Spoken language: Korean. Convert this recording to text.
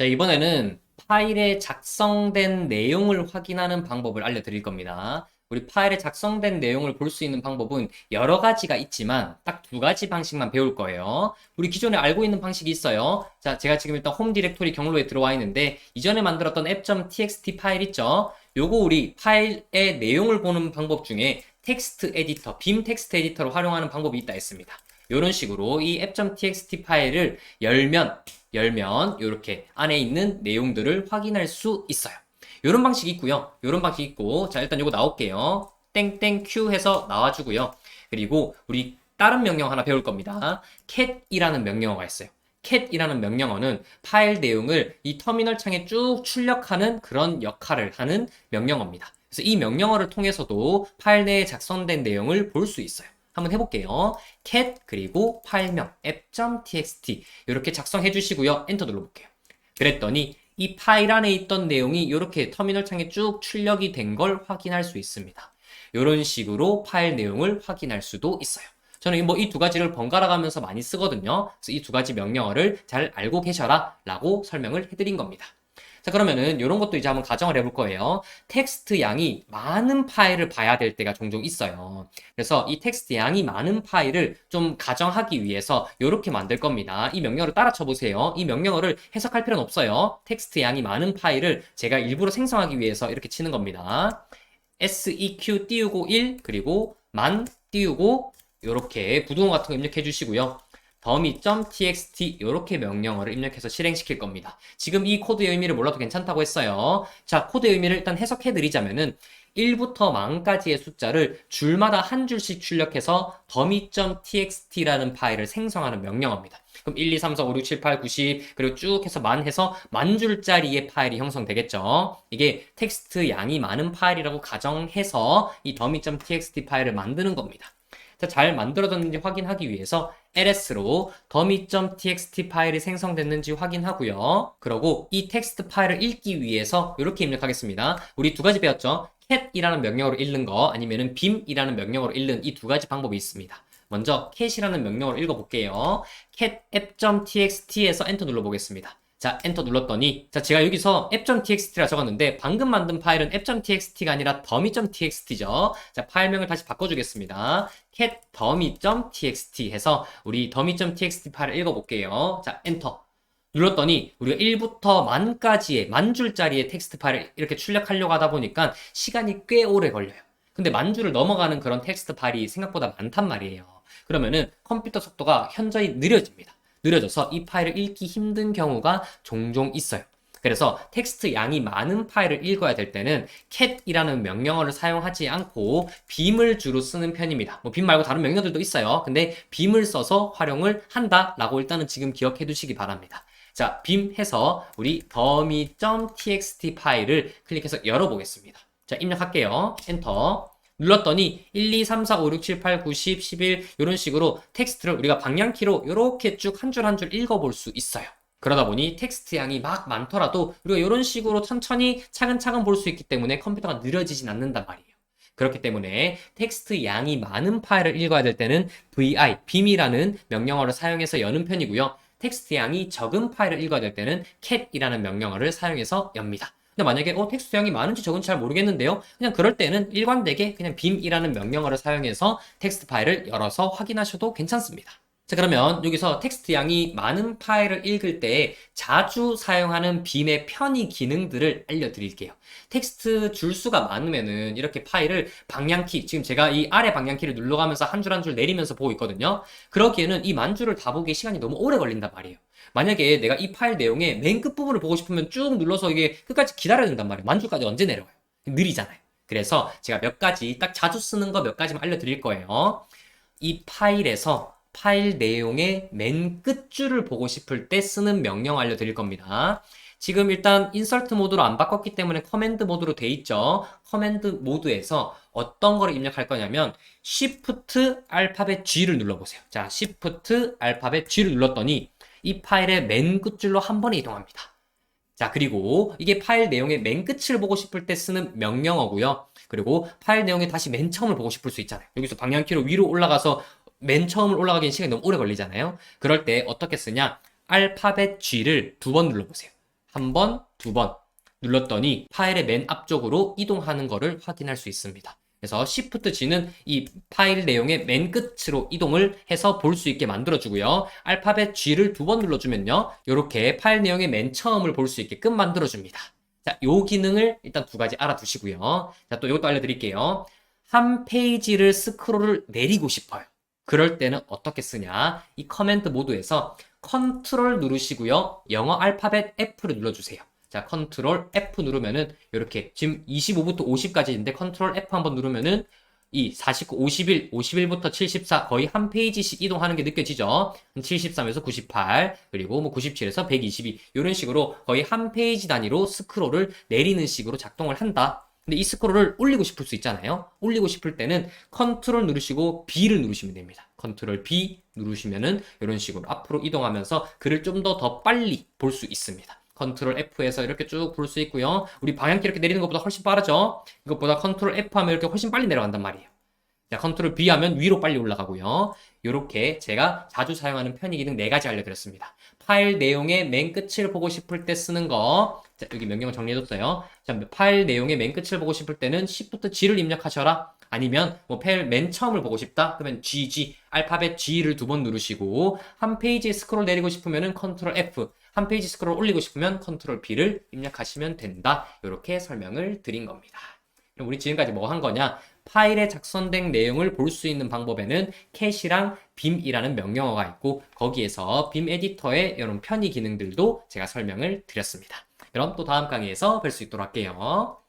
자, 이번에는 파일에 작성된 내용을 확인하는 방법을 알려드릴 겁니다. 우리 파일에 작성된 내용을 볼 수 있는 방법은 여러 가지가 있지만 딱 두 가지 방식만 배울 거예요. 우리 기존에 알고 있는 방식이 있어요. 자, 제가 지금 일단 홈 디렉토리 경로에 들어와 있는데 이전에 만들었던 app.txt 파일 있죠? 요거 우리 파일의 내용을 보는 방법 중에 텍스트 에디터, 빔 텍스트 에디터를 활용하는 방법이 있다 했습니다. 이런 식으로 이 app.txt 파일을 열면 열면 이렇게 안에 있는 내용들을 확인할 수 있어요. 이런 방식이 있고요. 이런 방식이 있고 자 일단 이거 나올게요. 땡땡 q 해서 나와주고요. 그리고 우리 다른 명령 하나 배울 겁니다. cat이라는 명령어가 있어요. cat이라는 명령어는 파일 내용을 이 터미널 창에 쭉 출력하는 그런 역할을 하는 명령어입니다. 그래서 이 명령어를 통해서도 파일 내에 작성된 내용을 볼 수 있어요. 한번 해볼게요. cat 그리고 파일명 app.txt 이렇게 작성해 주시고요. 엔터 눌러볼게요. 그랬더니 이 파일 안에 있던 내용이 이렇게 터미널 창에 쭉 출력이 된 걸 확인할 수 있습니다. 이런 식으로 파일 내용을 확인할 수도 있어요. 저는 뭐 이 두 가지를 번갈아 가면서 많이 쓰거든요. 그래서 이 두 가지 명령어를 잘 알고 계셔라 라고 설명을 해드린 겁니다. 자, 그러면은 이런 것도 이제 한번 가정을 해볼 거예요. 텍스트 양이 많은 파일을 봐야 될 때가 종종 있어요. 그래서 이 텍스트 양이 많은 파일을 좀 가정하기 위해서 이렇게 만들 겁니다. 이 명령어를 따라 쳐보세요. 이 명령어를 해석할 필요는 없어요. 텍스트 양이 많은 파일을 제가 일부러 생성하기 위해서 이렇게 치는 겁니다. seq 띄우고 1 그리고 만 띄우고 이렇게 부등호 같은 거 입력해 주시고요. 더미.txt 이렇게 명령어를 입력해서 실행시킬 겁니다. 지금 이 코드의 의미를 몰라도 괜찮다고 했어요. 자, 코드의 의미를 일단 해석해 드리자면은 1부터 만까지의 숫자를 줄마다 한 줄씩 출력해서 더미.txt라는 파일을 생성하는 명령어입니다. 그럼 1, 2, 3, 4, 5, 6, 7, 8, 9, 10 그리고 쭉 해서 만 해서 만 줄짜리의 파일이 형성되겠죠. 이게 텍스트 양이 많은 파일이라고 가정해서 이 더미.txt 파일을 만드는 겁니다. 자, 잘 만들어졌는지 확인하기 위해서 ls로 더미.txt 파일이 생성됐는지 확인하고요. 그리고 이 텍스트 파일을 읽기 위해서 이렇게 입력하겠습니다. 우리 두 가지 배웠죠? cat이라는 명령어로 읽는 거 아니면은 bim이라는 명령어로 읽는 이 두 가지 방법이 있습니다. 먼저 cat이라는 명령어를 읽어볼게요. cat app.txt에서 엔터 눌러보겠습니다. 자, 엔터 눌렀더니, 자, 제가 여기서 app.txt라 적었는데, 방금 만든 파일은 app.txt가 아니라 dummy.txt죠. 자, 파일명을 다시 바꿔 주겠습니다. cat dummy.txt 해서 우리 dummy.txt 파일을 읽어 볼게요. 자, 엔터. 눌렀더니 우리가 1부터 만까지의 만 줄짜리의 텍스트 파일을 이렇게 출력하려고 하다 보니까 시간이 꽤 오래 걸려요. 근데 만 줄을 넘어가는 그런 텍스트 파일이 생각보다 많단 말이에요. 그러면은 컴퓨터 속도가 현저히 느려집니다. 느려져서 이 파일을 읽기 힘든 경우가 종종 있어요. 그래서 텍스트 양이 많은 파일을 읽어야 될 때는 cat이라는 명령어를 사용하지 않고 빔을 주로 쓰는 편입니다. 뭐빔 말고 다른 명령들도 있어요. 근데 빔을 써서 활용을 한다라고 일단은 지금 기억해 두시기 바랍니다. 자, 빔 해서 우리 dummy.txt 파일을 클릭해서 열어보겠습니다. 자, 입력할게요. 엔터. 눌렀더니 1, 2, 3, 4, 5, 6, 7, 8, 9, 10, 11 이런 식으로 텍스트를 우리가 방향키로 이렇게 쭉 한 줄 한 줄 읽어볼 수 있어요. 그러다 보니 텍스트 양이 막 많더라도 우리가 이런 식으로 천천히 차근차근 볼 수 있기 때문에 컴퓨터가 느려지진 않는단 말이에요. 그렇기 때문에 텍스트 양이 많은 파일을 읽어야 될 때는 vi, 빔이라는 명령어를 사용해서 여는 편이고요. 텍스트 양이 적은 파일을 읽어야 될 때는 cat이라는 명령어를 사용해서 엽니다. 근데 만약에 어 텍스트 양이 많은지 적은지 잘 모르겠는데요. 그냥 그럴 때는 일관되게 그냥 빔이라는 명령어를 사용해서 텍스트 파일을 열어서 확인하셔도 괜찮습니다. 자 그러면 여기서 텍스트 양이 많은 파일을 읽을 때 자주 사용하는 빔의 편의 기능들을 알려드릴게요. 텍스트 줄수가 많으면은 이렇게 파일을 방향키, 지금 제가 이 아래 방향키를 눌러가면서 한 줄 한 줄 내리면서 보고 있거든요. 그러기에는 이 만 줄을 다 보기 시간이 너무 오래 걸린단 말이에요. 만약에 내가 이 파일 내용의 맨 끝 부분을 보고 싶으면 쭉 눌러서 이게 끝까지 기다려야 된단 말이에요. 만 줄까지 언제 내려와요? 느리잖아요. 그래서 제가 몇 가지 딱 자주 쓰는 거 몇 가지만 알려드릴 거예요. 이 파일에서 파일 내용의 맨 끝줄을 보고 싶을 때 쓰는 명령 알려드릴 겁니다. 지금 일단 인서트 모드로 안 바꿨기 때문에 커맨드 모드로 돼 있죠. 커맨드 모드에서 어떤 거를 입력할 거냐면 Shift 알파벳 G를 눌러보세요. 자, Shift 알파벳 G를 눌렀더니 이 파일의 맨 끝줄로 한 번에 이동합니다. 자, 그리고 이게 파일 내용의 맨 끝을 보고 싶을 때 쓰는 명령어고요. 그리고 파일 내용의 다시 맨 처음을 보고 싶을 수 있잖아요. 여기서 방향키로 위로 올라가서 맨 처음을 올라가기엔 시간이 너무 오래 걸리잖아요. 그럴 때 어떻게 쓰냐? 알파벳 G를 두 번 눌러보세요. 한 번, 두 번 눌렀더니 파일의 맨 앞쪽으로 이동하는 것을 확인할 수 있습니다. 그래서 Shift G는 이 파일 내용의 맨 끝으로 이동을 해서 볼 수 있게 만들어주고요. 알파벳 G를 두 번 눌러주면요. 이렇게 파일 내용의 맨 처음을 볼 수 있게끔 만들어줍니다. 자, 요 기능을 일단 두 가지 알아두시고요. 자, 또 이것도 알려드릴게요. 한 페이지를 스크롤을 내리고 싶어요. 그럴 때는 어떻게 쓰냐? 이 커맨드 모드에서 컨트롤 누르시고요. 영어 알파벳 F를 눌러주세요. 자, 컨트롤 F 누르면은 이렇게 지금 25부터 50까지인데 컨트롤 F 한번 누르면은 이 49, 51, 51부터 74 거의 한 페이지씩 이동하는 게 느껴지죠? 73에서 98 그리고 뭐 97에서 122 이런 식으로 거의 한 페이지 단위로 스크롤을 내리는 식으로 작동을 한다. 근데 이 스크롤을 올리고 싶을 수 있잖아요. 올리고 싶을 때는 컨트롤 누르시고 B를 누르시면 됩니다. 컨트롤 B 누르시면은 이런 식으로 앞으로 이동하면서 글을 좀더더 빨리 볼 수 있습니다. 컨트롤 F에서 이렇게 쭉 볼 수 있고요. 우리 방향키 이렇게 내리는 것보다 훨씬 빠르죠? 이것보다 컨트롤 F 하면 이렇게 훨씬 빨리 내려간단 말이에요. 자, 컨트롤 B 하면 위로 빨리 올라가고요. 이렇게 제가 자주 사용하는 편의 기능 네 가지 알려드렸습니다. 파일 내용의 맨 끝을 보고 싶을 때 쓰는 거. 자, 여기 명령을 정리해뒀어요. 자, 파일 내용의 맨 끝을 보고 싶을 때는 Shift G를 입력하셔라. 아니면 뭐 파일 맨 처음을 보고 싶다. 그러면 GG 알파벳 G를 두 번 누르시고 한 페이지에 스크롤 내리고 싶으면은 컨트롤 F, 한 페이지 스크롤 올리고 싶으면 컨트롤 B를 입력하시면 된다. 이렇게 설명을 드린 겁니다. 그럼 우리 지금까지 뭐 한 거냐? 파일에 작성된 내용을 볼 수 있는 방법에는 캣이랑 빔이라는 명령어가 있고 거기에서 빔 에디터의 이런 편의 기능들도 제가 설명을 드렸습니다. 그럼 또 다음 강의에서 뵐 수 있도록 할게요.